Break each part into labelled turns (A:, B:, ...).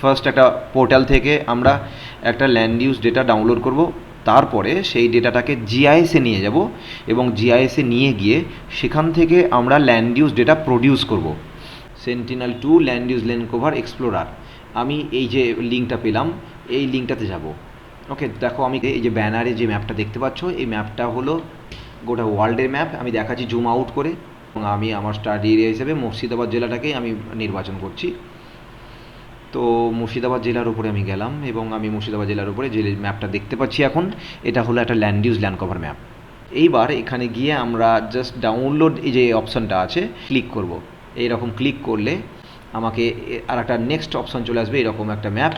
A: First একটা portal থেকে আমরা একটা ল্যান্ড ইউজ ডেটা ডাউনলোড করব, তারপরে সেই ডেটাটাকে জিআইএসে নিয়ে যাব এবং জিআইএসে নিয়ে গিয়ে সেখান থেকে আমরা ল্যান্ড ইউজ ডেটা প্রডিউস করব। Sentinel two land use land cover explorer আমি এই যে লিঙ্কটা পেলাম, এই লিঙ্কটাতে যাব। ওকে দেখো আমি এই যে ব্যানারে যে ম্যাপটা দেখতে পাচ্ছ, এই ম্যাপটা হলো গোটা ওয়ার্ল্ডের ম্যাপ আমি দেখাচ্ছি জুম আউট করে। এবং আমি আমার স্টাডি এরিয়া হিসেবে মুর্শিদাবাদ জেলাটাকেই আমি নির্বাচন করছি। তো মুর্শিদাবাদ জেলার উপরে আমি গেলাম এবং আমি মুর্শিদাবাদ জেলার উপরে যে ম্যাপটা দেখতে পাচ্ছি এখন, এটা হলো একটা land use land cover map এইবার এখানে গিয়ে আমরা জাস্ট ডাউনলোড এই যে অপশানটা আছে ক্লিক করব। এইরকম ক্লিক করলে আমাকে আর একটা নেক্সট অপশান চলে আসবে, এরকম একটা ম্যাপ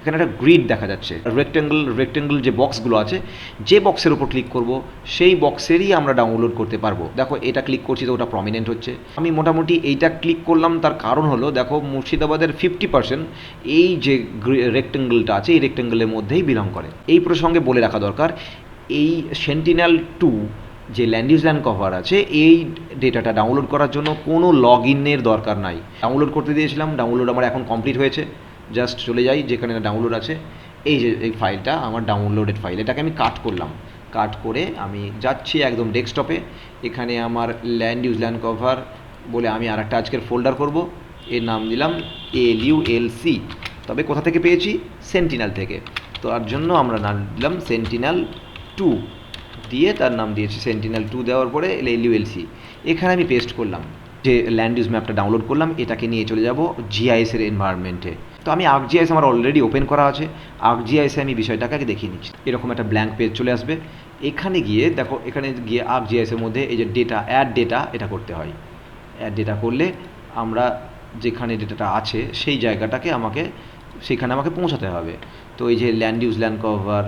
A: এখানে একটা গ্রিড দেখা যাচ্ছে। রেক্টেঙ্গল রেক্টেঙ্গল যে বক্সগুলো আছে, যে বক্সের উপর ক্লিক করব, সেই বক্সেরই আমরা ডাউনলোড করতে পারব। দেখো, এটা ক্লিক করছি তো ওটা প্রমিনেন্ট হচ্ছে। আমি মোটামুটি এইটা ক্লিক করলাম, তার কারণ হলো, দেখো, মুর্শিদাবাদের ফিফটি পার্সেন্ট এই যে রেক্টেঙ্গলটা আছে, এই রেক্টেঙ্গলের মধ্যেই বিলং করে। এই প্রসঙ্গে বলে রাখা দরকার, এই সেন্টিনাল টু যে ল্যান্ড ইউজ ল্যান্ড কভার আছে, এই ডেটাটা ডাউনলোড করার জন্য কোনো লগ ইনের দরকার নাই। ডাউনলোড করতে দিয়েছিলাম ডাউনলোড আমার এখন কমপ্লিট হয়েছে। জাস্ট চলে যাই, যেখানে ডাউনলোড আছে, এই যে, এই ফাইলটা আমার ডাউনলোডেড ফাইল এটাকে আমি কাট করলাম। কাট করে আমি যাচ্ছি একদম ডেস্কটপে এখানে আমার ল্যান্ড ইউজ ল্যান্ড কভার বলে আমি আর একটা আজকের ফোল্ডার করব। এর নাম দিলাম এল ইউ এল সি তবে কোথা থেকে পেয়েছি? সেন্টিনাল থেকে। তো তার জন্য আমরা নাম দিলাম সেন্টিনাল টু দিয়ে তার নাম দিয়েছি সেন্টিনাল টু দেওয়ার পরে এল ইউ এল সি এখানে আমি পেস্ট করলাম, যে ল্যান্ড ইউজ ম্যাপটা ডাউনলোড করলাম, এটাকে নিয়ে চলে যাব জিআইএসের এনভায়রনমেন্টে তো আমি জিআইএস আমার অলরেডি ওপেন করা আছে জিআইএসে আমি বিষয়টাকে দেখিয়ে নিচ্ছি। এরকম একটা ব্ল্যাঙ্ক পেজ চলে আসবে। এখানে গিয়ে দেখো, এখানে গিয়ে জিআইএসের মধ্যে এই যে ডেটা অ্যাড ডেটা এটা করতে হয়। অ্যাড ডেটা করলে আমরা যেখানে ডেটাটা আছে, সেই জায়গাটাকে আমাকে, সেখানে আমাকে পৌঁছাতে হবে। তো এই যে ল্যান্ড ইউজ ল্যান্ড কভার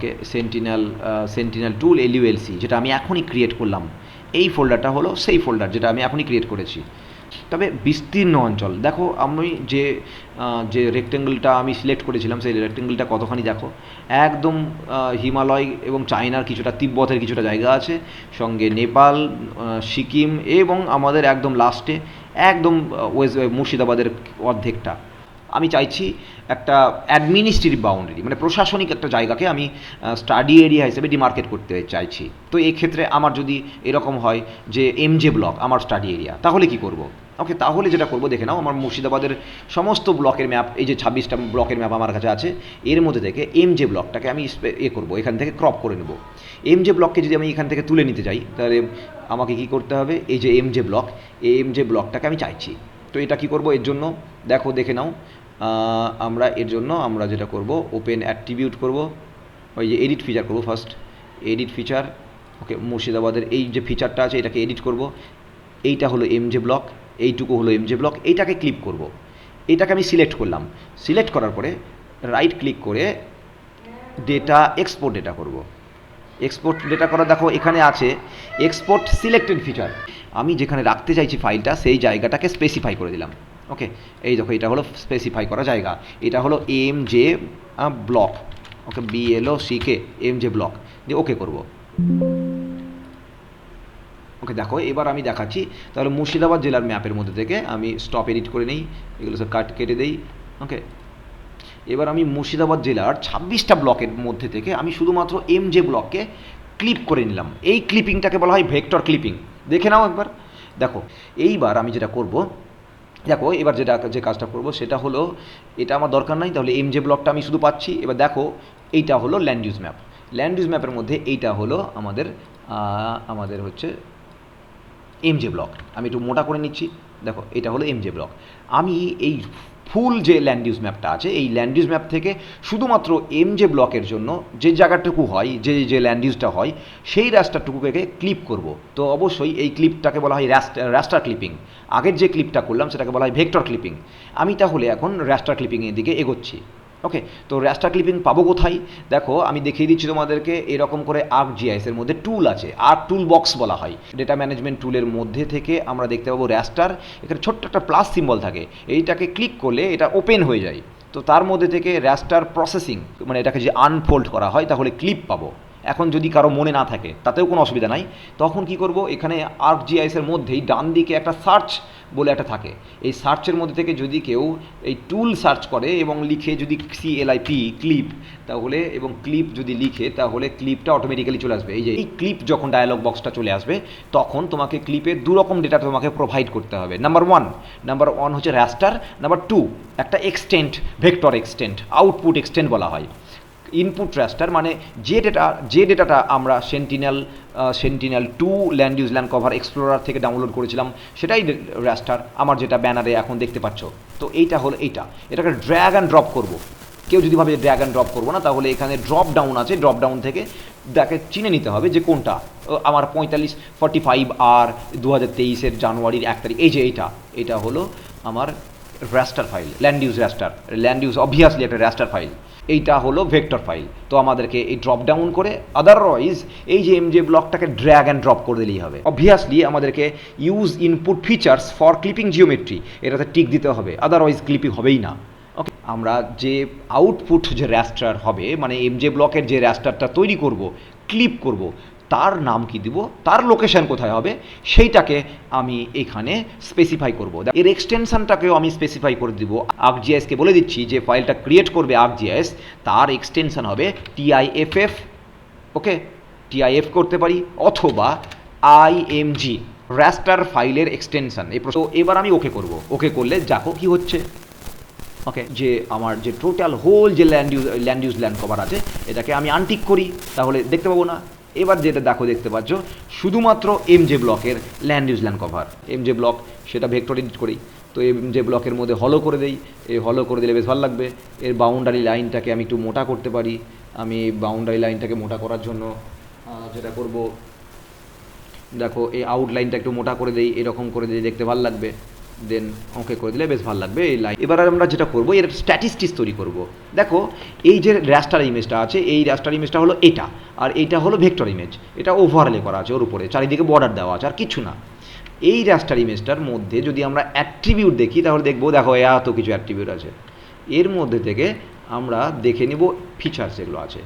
A: কে সেন্টিনাল সেন্টিনাল টুল এলইউএলসি যেটা আমি এখনই ক্রিয়েট করলাম। এই ফোল্ডারটা হলো সেই ফোল্ডার যেটা আমি এখনই ক্রিয়েট করেছি। তবে বিস্তীর্ণ অঞ্চল, দেখো আমি যে যে রেক্টেঙ্গলটা আমি সিলেক্ট করেছিলাম, সেই রেক্টেঙ্গলটা কতখানি দেখো? একদম হিমালয় এবং চায়নার কিছুটা, তিব্বতের কিছুটা জায়গা আছে, সঙ্গে নেপাল সিকিম এবং আমাদের একদম লাস্টে একদম ওয়েস্ট, মুর্শিদাবাদের অর্ধেকটা। আমি চাইছি একটা অ্যাডমিনিস্ট্রেটিভ বাউন্ডারি মানে প্রশাসনিক একটা জায়গাকে আমি স্টাডি এরিয়া হিসেবে ডিমার্কেট করতে চাইছি। তো এই ক্ষেত্রে আমার যদি এরকম হয় যে এম জে ব্লক আমার স্টাডি এরিয়া তাহলে কি করব? ওকে তাহলে যেটা করব, দেখে নাও, আমার মুর্শিদাবাদের সমস্ত ব্লকের ম্যাপ এই যে ছাব্বিশটা ব্লকের ম্যাপ আমার কাছে আছে, এর মধ্যে থেকে এম জে ব্লকটাকে আমি এ করব, এখান থেকে ক্রপ করে নেব। এম জে ব্লককে যদি আমি এখান থেকে তুলে নিতে যাই, তাহলে আমাকে কি করতে হবে? এই যে এম জে ব্লক এই এম জে ব্লকটাকে আমি চাইছি। তো এটা কি করব? এর জন্য, দেখো, দেখে নাও আমরা এর জন্য আমরা যেটা করব ওপেন অ্যাট্রিবিউট করব, ওই যে এডিট ফিচার করব ফার্স্ট এডিট ফিচার ওকে মুর্শিদাবাদের এই যে ফিচারটা আছে, এটাকে এডিট করব, এইটা হলো এমজে ব্লক এইটুকু হলো এমজে ব্লক এইটাকে ক্লিক করব এইটাকে আমি সিলেক্ট করলাম সিলেক্ট করার পরে রাইট ক্লিক করে ডেটা এক্সপোর্ট ডেটা করব এক্সপোর্ট ডেটা করা দেখো এখানে আছে এক্সপোর্ট সিলেক্টেড ফিচার আমি যেখানে রাখতে চাইছি ফাইলটা সেই জায়গাটাকে স্পেসিফাই করে দিলাম ওকে এই দেখো, এটা হলো স্পেসিফাই করা জায়গা। এটা হলো M J block okay B L O C K M J block দিয়ে ওকে করব। ওকে দেখো, এবার আমি দেখাচ্ছি। তাহলে মুর্শিদাবাদ জেলার ম্যাপের মধ্যে থেকে আমি স্টপ এডিট করে নিই, এগুলো সব কাট কেটে দেই। ওকে এবার আমি মুর্শিদাবাদ জেলার ছাব্বিশটা ব্লকের মধ্যে থেকে আমি শুধুমাত্র এম জে ব্লককে ক্লিপ করে নিলাম। এই ক্লিপিংটাকে বলা হয় ভেক্টর ক্লিপিং দেখে নাও একবার। দেখো, এইবার আমি যেটা করব দেখো, এবার যেটা, যে কাজটা করব সেটা হলো, এটা আমার দরকার নাই, তাহলে এম জে ব্লকটা আমি শুধু পাচ্ছি। এবার দেখো, এইটা হলো land use map land use ম্যাপের মধ্যে এইটা হলো আমাদের আমাদের হচ্ছে এম যে ব্লক আমি একটু মোটা করে নিচ্ছি। দেখো, এটা হলো এম যে ব্লক আমি এই ফুল যে ল্যান্ড ইউজ ম্যাপটা আছে, এই ল্যান্ড ইউজ ম্যাপ থেকে শুধুমাত্র এম এমজে ব্লকের জন্য যে জায়গাটুকু হয়, যে যে ল্যান্ড ইউজটা হয়, সেই রাস্তাটুকুকে ক্লিপ করব। তো অবশ্যই এই ক্লিপটাকে বলা হয় রাস্টার ক্লিপিং আগের যে ক্লিপটা করলাম, সেটাকে বলা হয় ভেক্টর ক্লিপিং আমি তাহলে এখন রাস্টার ক্লিপিংয়ের দিকে এগোচ্ছি। ওকে তো র্যাস্টার ক্লিপিং পাবো কোথায়? দেখো, আমি দেখিয়ে দিচ্ছি তোমাদেরকে, এরকম করে আর্ক জিআইএস এর মধ্যে টুল আছে। আর্ক টুল বক্স বলা হয়। ডেটা ম্যানেজমেন্ট টুলের মধ্যে থেকে আমরা দেখতে পাবো র্যাস্টার এখানে ছোট্ট একটা প্লাস সিম্বল থাকে। এইটাকে ক্লিক করলে এটা ওপেন হয়ে যায়। তো তার মধ্যে থেকে র্যাস্টার প্রসেসিং মানে এটাকে যে আনফোল্ড করা হয়, তাহলে ক্লিপ পাবো। এখন যদি কারও মনে না থাকে, তাতেও কোনো অসুবিধা নাই। তখন কি করব? এখানে আর্ক জিআইএস এর মধ্যেই ডান দিকে একটা সার্চ বলে একটা থাকে। এই সার্চের মধ্যে থেকে যদি কেউ এই টুল সার্চ করে এবং লিখে যদি C L I P clip তাহলে এবং ক্লিপ যদি লিখে, তাহলে ক্লিপটা অটোমেটিক্যালি চলে আসবে। এই যে এই ক্লিপ যখন ডায়ালগ বক্সটা চলে আসবে, তখন তোমাকে ক্লিপের দু রকম ডেটা তোমাকে প্রোভাইড করতে হবে। নাম্বার ওয়ান নাম্বার ওয়ান হচ্ছে র্যাস্টার নাম্বার টু একটা extent vector extent output extent বলা হয়। ইনপুট র্যাস্টার মানে যে ডেটা যে ডেটাটা আমরা sentinel sentinel two land use land cover explorer থেকে ডাউনলোড করেছিলাম, সেটাই র্যাস্টার আমার যেটা ব্যানারে এখন দেখতে পাচ্ছ। তো এইটা হলো এইটা। এটাকে ড্র্যাগ অ্যান্ড ড্রপ করব। কেউ যদি ভাবে ড্র্যাগ অ্যান্ড ড্রপ করব না, তাহলে এখানে ড্রপ ডাউন আছে ড্রপ ডাউন থেকে তাকে চিনে নিতে হবে যে কোনটা। আমার পঁয়তাল্লিশ ফর্টি ফাইভ আর দু হাজার তেইশের জানুয়ারির এক তারিখ। এই যে এইটা এটা হলো আমার raster file land use raster land use obviously একটা র্যাস্টার ফাইল এইটা হলো ভেক্টর ফাইল তো আমাদেরকে এই ড্রপ ডাউন করে আদারওয়াইজ এই যে এমজে ব্লকটাকে ড্র্যাগ অ্যান্ড ড্রপ করে দিলেই হবে। অবভিয়াসলি আমাদেরকে use input features for clipping geometry এটাতে টিক দিতে হবে আদারওয়াইজ ক্লিপিং হবেই না। ওকে আমরা যে আউটপুট যে র্যাস্টার হবে মানে এমজে ব্লকের যে র্যাস্টারটা তৈরি করব ক্লিপ করব তার নাম কি দিব? তার লোকেশন কোথায় হবে? সেইটাকে আমি এখানে স্পেসিফাই করব। এর এক্সটেনশনটাকেও আমি স্পেসিফাই করে দিব। আর্কজিআইএসকে বলে দিচ্ছি যে ফাইলটা ক্রিয়েট করবে আর্কজিআইএস তার এক্সটেনশন হবে টিআইএফএফ ওকে টিআইএফ করতে পারি অথবা আইএমজি র্যাস্টার ফাইলের এক্সটেনশন এই প্রশ্ন- এবার আমি ওকে করব। ওকে করলে যাকো কি হচ্ছে? ওকে যে আমার যে টোটাল হোল যে land use land use land cover আছে, এটাকে আমি আনটিক করি। তাহলে দেখতে পাবো না। এবার যেটা দেখো দেখতে পাচ্ছ, শুধুমাত্র এম জে ব্লকের land use land cover M J block সেটা ভেক্টর করি। তো এম জে ব্লকের মধ্যে হলো করে দেই। এই হলো করে দিলে বেশ ভালো লাগবে। এর বাউন্ডারি লাইনটাকে আমি একটু মোটা করতে পারি। আমি বাউন্ডারি লাইনটাকে মোটা করার জন্য যেটা করব, দেখো এই আউটলাইনটা একটু মোটা করে দেই। এরকম করে দিই দেখতে ভালো লাগবে। দেন ওকে করে দিলে বেশ ভালো লাগবে এই লাইন এবার আমরা যেটা করব, এর স্ট্যাটিস্টিক্স তৈরি করব। দেখো, এই যে র্যাস্টার ইমেজটা আছে, এই র্যাস্টার ইমেজটা হলো এটা, আর এইটা হলো ভেক্টর ইমেজ এটা ওভারলে করা আছে ওর উপরে, চারিদিকে বর্ডার দেওয়া আছে, আর কিছু না। এই র্যাস্টার ইমেজটার মধ্যে যদি আমরা অ্যাট্রিবিউট দেখি, তাহলে দেখব, দেখো, এত কিছু অ্যাট্রিবিউট আছে। এর মধ্যে থেকে আমরা দেখে নিব ফিচার্স যেগুলো আছে।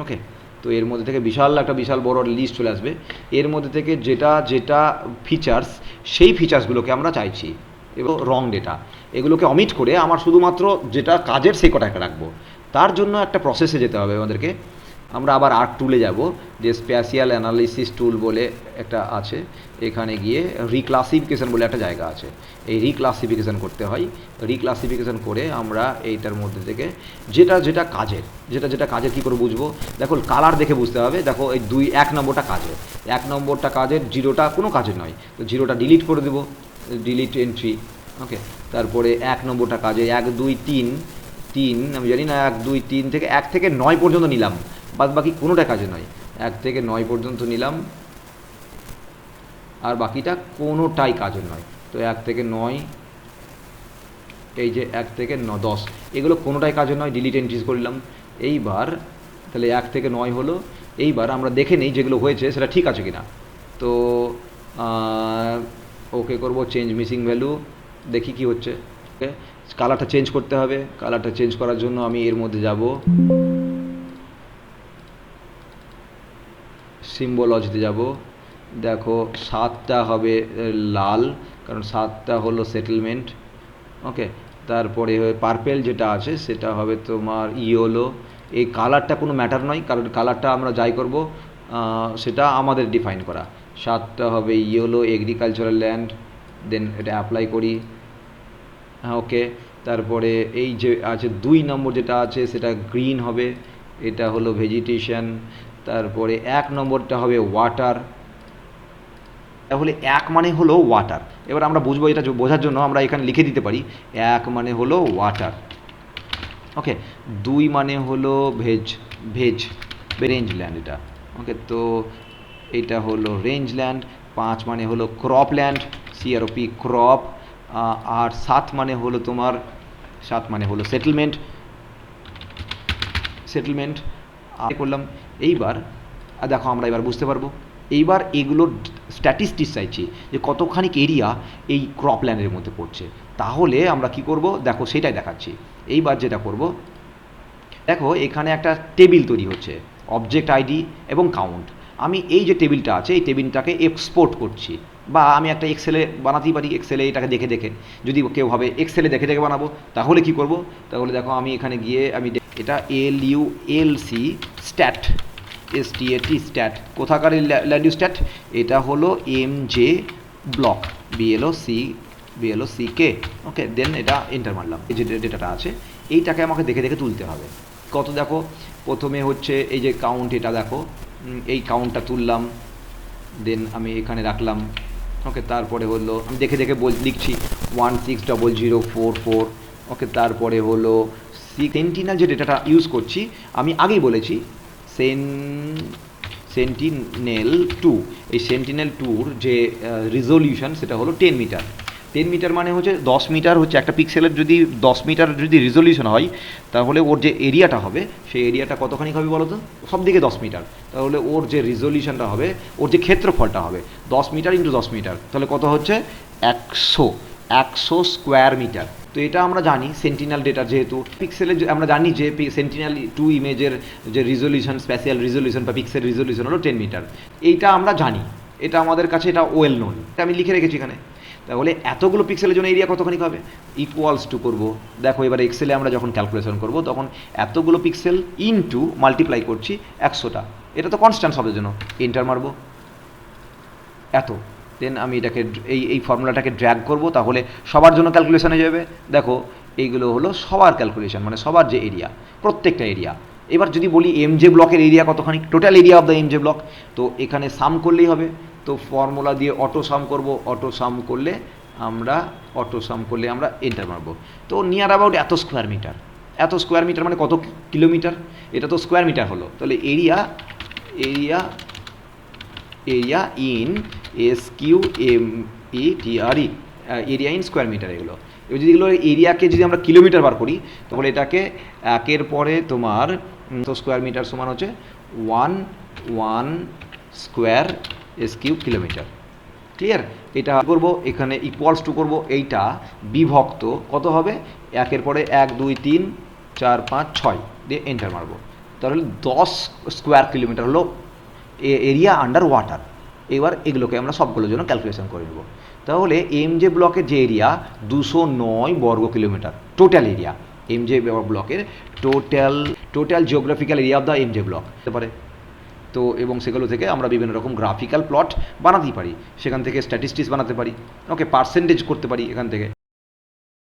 A: ওকে তো এর মধ্যে থেকে বিশাল একটা বিশাল বড় লিস্ট চলে আসবে। এর মধ্যে থেকে যেটা যেটা ফিচার্স সেই ফিচার্সগুলোকে আমরা চাইছি। এবং রং ডেটা এগুলোকে অমিট করে আমার শুধুমাত্র যেটা কাজের সেই কটাকে রাখব। তার জন্য একটা প্রসেসে যেতে হবে আমাদেরকে। আমরা আবার আর্ট টুলে যাব, যে স্পেশিয়াল অ্যানালিসিস টুল বলে একটা আছে। এখানে গিয়ে রিক্লাসিফিকেশন বলে একটা জায়গা আছে। এই রিক্লাসিফিকেশন করতে হয়। রিক্লাসিফিকেশন করে আমরা এইটার মধ্যে থেকে যেটা যেটা কাজের, যেটা যেটা কাজের কী করে বুঝব? দেখো কালার দেখে বুঝতে হবে। দেখো, এই দুই, এক নম্বরটা কাজের। এক নম্বরটা কাজের, জিরোটা কোনো কাজের নয়। তো জিরোটা ডিলিট করে দেবো। ডিলিট এন্ট্রি ওকে তারপরে এক নম্বরটা কাজে, এক, দুই, তিন তিন, আমি জানি না, এক, দুই, তিন থেকে, এক থেকে নয় পর্যন্ত নিলাম। বাদ বাকি কোনোটা কাজে নয়। এক থেকে নয় পর্যন্ত নিলাম। আর বাকিটা কোনোটাই কাজের নয়। তো এক থেকে নয়, এই যে এক থেকে ন, দশ, এগুলো কোনোটাই কাজের নয় ডিলিট এন্ট্রিজ করলাম। এইবার, তাহলে এক থেকে নয় হলো, এইবার আমরা দেখে নিই যেগুলো হয়েছে, সেটা ঠিক আছে কিনা। তো ওকে করব চেঞ্জ মিসিং ভ্যালু দেখি কি হচ্ছে। ওকে কালারটা চেঞ্জ করতে হবে। কালারটা চেঞ্জ করার জন্য আমি এর মধ্যে যাব। সিম্বলজিতে যাব। দেখো, সাতটা হবে লাল, কারণ সাতটা হলো সেটেলমেন্ট ওকে তারপরে পার্পেল যেটা আছে, সেটা হবে তোমার ইয়োলো এই কালারটা কোনো ম্যাটার নয়, কারণ কালারটা আমরা যাই করব সেটা আমাদের ডিফাইন করা। সাতটা হবে ইয়োলো এগ্রিকালচারাল ল্যান্ড দেন এটা অ্যাপ্লাই করি হ্যাঁ ওকে তারপরে এই যে আছে দুই নম্বর যেটা আছে, সেটা গ্রিন হবে, এটা হলো ভেজিটেশন তারপরে এক নম্বরটা হবে ওয়াটার তাহলে এক মানে হলো ওয়াটার এবার আমরা বুঝব এটা বোঝার জন্য আমরা এখানে লিখে দিতে পারি, এক মানে হলো ওয়াটার ওকে দুই মানে হলো ভেজ ভেজ রেঞ্জ ল্যান্ড এটা। ওকে তো এটা হলো রেঞ্জ ল্যান্ড পাঁচ মানে হলো crop land C R P crop আর সাত মানে হলো তোমার, সাত মানে হলো সেটেলমেন্ট সেটেলমেন্ট করলাম। এইবার দেখো আমরা এবার বুঝতে পারব। এইবার এগুলোর স্ট্যাটিস্টিক্স চাইছি যে কতখানি এরিয়া এই ক্রপল্যান্ডের মধ্যে পড়ছে। তাহলে আমরা কি করব? দেখো সেটাই দেখাচ্ছি। এইবার যেটা করব, দেখো এখানে একটা টেবিল তৈরি হচ্ছে অবজেক্ট আইডি এবং কাউন্ট আমি এই যে টেবিলটা আছে, এই টেবিলটাকে এক্সপোর্ট করছি। বা আমি একটা এক্সেলে বানাতেই পারি এক্সেলে এটাকে দেখে দেখে। যদি কেউ ভাবে এক্সেলে দেখে দেখে বানাবো, তাহলে কি করব? তাহলে দেখো আমি এখানে গিয়ে আমি এটা L U L C stat S T A T stat কোথাকার ল্যান্ড ইউ স্ট্যাট এটা হলো M J block B L O C B L O C K okay then এটা এন্টার মারলাম। এই যে ডেটাটা আছে, এইটাকে আমাকে দেখে দেখে তুলতে হবে। কত দেখো? প্রথমে হচ্ছে এই যে কাউন্ট এটা দেখো। এই কাউন্টটা তুললাম দেন আমি এখানে রাখলাম। ওকে তারপরে হলো, আমি দেখে দেখে বল, লিখছি one six double zero four four okay তারপরে হলো সি সেন্টিনাল যে ডেটাটা ইউজ করছি, আমি আগেই বলেছি সেন সেন্টিনেল টু এই সেন্টিনেল টুর যে রিজলিউশন সেটা হলো টেন মিটার টেন মিটার মানে হচ্ছে দশ মিটার হচ্ছে একটা পিক্সেলের যদি দশ মিটার যদি রিজলিউশন হয়, তাহলে ওর যে এরিয়াটা হবে, সেই এরিয়াটা কতখানি হবে বলো তো সব দিকে দশ মিটার। তাহলে ওর যে রিজলিউশনটা হবে, ওর যে ক্ষেত্রফলটা হবে, দশ মিটার ইন্টু দশ মিটার। তাহলে কত হচ্ছে? একশো। একশো স্কোয়ার মিটার তো এটা আমরা জানি সেন্টিনাল ডেটা যেহেতু। পিক্সেলের আমরা জানি যে সেন্টিনাল টু ইমেজের যে রিজলিউশন স্পেশাল রিজলিউশন বা পিক্সেল রিজলিউশন হলো টেন মিটার এইটা আমরা জানি। এটা আমাদের কাছে এটা ওয়েল নোন এটা আমি লিখে রেখেছি এখানে। তাহলে এতগুলো পিক্সেলের জন্য এরিয়া কতখানি হবে? ইকুয়ালস টু করব। দেখো, এবার এক্সেলে আমরা যখন ক্যালকুলেশন করব, তখন এতগুলো পিক্সেল ইনটু মাল্টিপ্লাই করছি একশোটা। এটা তো কনস্ট্যান্ট শব্দের জন্য। এন্টার মারবো। এত। দেন আমি এটাকে এই এই ফর্মুলাটাকে ড্র্যাগ করব, তাহলে সবার জন্য ক্যালকুলেশন যাবে। দেখো, এইগুলো হলো সবার ক্যালকুলেশন মানে সবার যে এরিয়া প্রত্যেকটা এরিয়া এবার যদি বলি এম জে ব্লকের এরিয়া কতখানি? Total area of the M J block তো এখানে সাম করলেই হবে। তো ফর্মুলা দিয়ে অটো সাম করব অটো সাম করলে আমরা অটো সাম করলে আমরা এন্টার মারবো। তো নিয়ার অ্যাবাউট এত স্কোয়ার মিটার এত স্কোয়ার মিটার মানে কত কিলোমিটার? এটা তো স্কোয়ার মিটার হলো। তাহলে area area area in S Q M E T R E area in square metre এগুলো। এবার যদি এগুলো এরিয়াকে যদি আমরা কিলোমিটার বার করি, তাহলে এটাকে একের পরে তোমার তো স্কোয়ার মিটার সমান হচ্ছে one one square S Q kilometre clear এটা করব, এখানে ইকুয়ালস টু করব, এইটা বিভক্ত, কত হবে? একের পরে এক, দুই, তিন, চার, পাঁচ, ছয় দিয়ে এন্টার মারবো। তাহলে দশ স্কোয়ার কিলোমিটার হলো এরিয়া আন্ডার ওয়াটার এবার এগুলোকে আমরা সবগুলোর জন্য ক্যালকুলেশন করে নেব। তাহলে এম জে ব্লকের যে এরিয়া দুশো নয় বর্গ kilometre total area M J ব্লকের total total geographical area of the M J block হতে পারে। তো এবং সেগুলো থেকে আমরা বিভিন্ন রকম গ্রাফিক্যাল প্লট বানাতেই পারি। সেখান থেকে স্ট্যাটিস্টিক্স বানাতে পারি। ওকে পার্সেন্টেজ করতে পারি এখান থেকে।